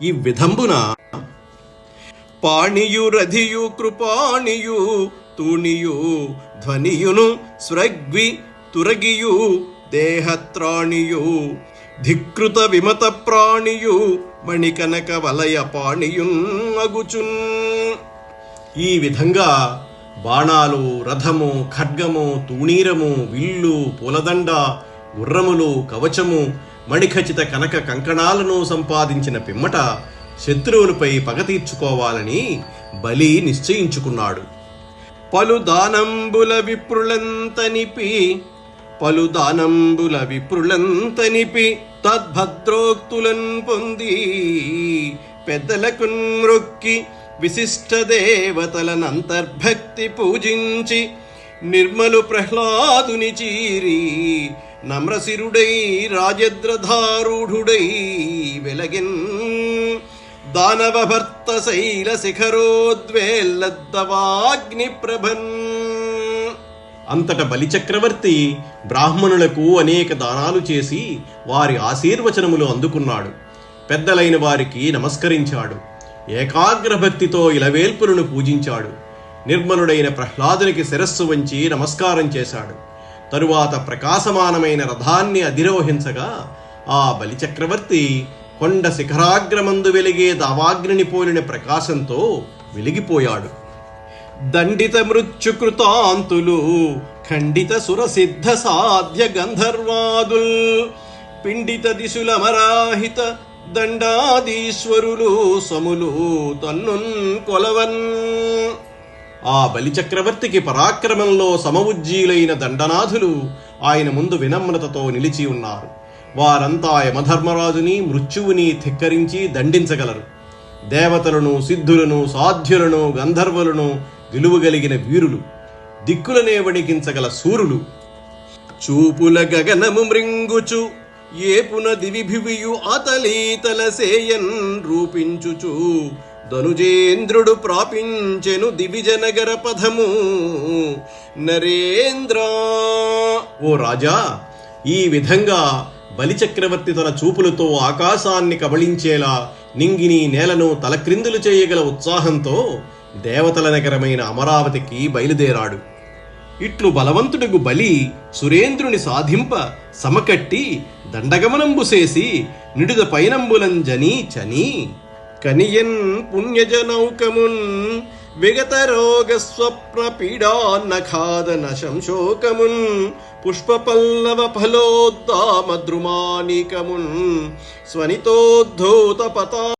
ఈ విధంబున పాణియు రధియు కృపాణియు తూణియు ధ్వనియును స్రగ్వి తురగియు దేహత్రాణియు ధికృత విమత ప్రాణియు మణికనక వలయ పాణియున్ అగుచున్. ఈ విధంగా బాణాలు రథము ఖడ్గము తూణీరము విల్లు పూలదండ గుర్రములు కవచము మణిఖచిత కనక కంకణాలను సంపాదించిన పిమ్మట శత్రువులపై పగ తీర్చుకోవాలని బలి నిశ్చయించుకున్నాడు. పలు దానంబుల విప్రులంతనిపి పలు దానంబుల విప్రులంతనిపి తద్భద్రోక్తులన్ పొంది పెద్దలకు మ్రొక్కి విశిష్ట దేవతలనంతర్భక్తి పూజించి నిర్మలు ప్రహ్లాదుని చీరి నమ్రశిరుడై రాజద్రధారూఢుడై వెలగిన్ దానవభర్త శైల శిఖరోద్వేల్లద్దవాగ్ని ప్రభన్ అంతట బలిచక్రవర్తి బ్రాహ్మణులకు అనేక దానాలు చేసి వారి ఆశీర్వచనములు అందుకున్నాడు. పెద్దలైన వారికి నమస్కరించాడు. ఏకాగ్ర భక్తితో ఇలవేల్పులను పూజించాడు. నిర్మలుడైన ప్రహ్లాదునికి శిరస్సు వంచి నమస్కారం చేశాడు. తరువాత ప్రకాశమానమైన రథాన్ని అధిరోహించగా ఆ బలిచక్రవర్తి కొండ శిఖరాగ్రమందు వెలిగే దావాగ్నిని పోలిన ప్రకాశంతో వెలిగిపోయాడు. దండిత మృత్యుకృతాంతులు ఖండిత సురసిద్ధ సాధ్య గంధర్వాదుల్ పిండిత దిశులమరాహిత దండాదీశ్వరులు సములు తన్నున్ కొలవన్. ఆ బలిచక్రవర్తికి పరాక్రమంలో సమవుజ్జీలైన దండనాథులు ఆయన ముందు వినమ్రతతో నిలిచి ఉన్నారు. వారంతా యమధర్మరాజుని మృత్యువుని ధిక్కరించి దండించగలరు. దేవతలను సిద్ధులను సాధ్యులను గంధర్వులను విలువగలిగిన వీరులు దిక్కులనే వణికించగల సూరులు. చూపుల గగనము మృంగుచు ఏపున దివిభివియు అతలీతల సేయన్ రూపించుచు ధనుజేంద్రుడు ప్రాపించెను దివిజనగర పదము నరేంద్ర! ఓ రాజా ఈ విధంగా బలిచక్రవర్తి తన చూపులతో ఆకాశాన్ని కబళించేలా నింగిని నేలను తలక్రిందులు చేయగల ఉత్సాహంతో దేవతల నగరమైన అమరావతికి బయలుదేరాడు. ఇట్లు బలవంతుడుగు బలి సురేంద్రుని సాధింప సమకట్టి దండగమనంబు చేసి నిడుద పైనంబులంజని చని कनियन् पुण्यजनौकमुन् विगतरोगस्वप्रपीडा न खाद न शंशोकमुन् पुष्पपल्लवफलोद्दामद्रुमानिकमुन् स्वनितोद्धूतपता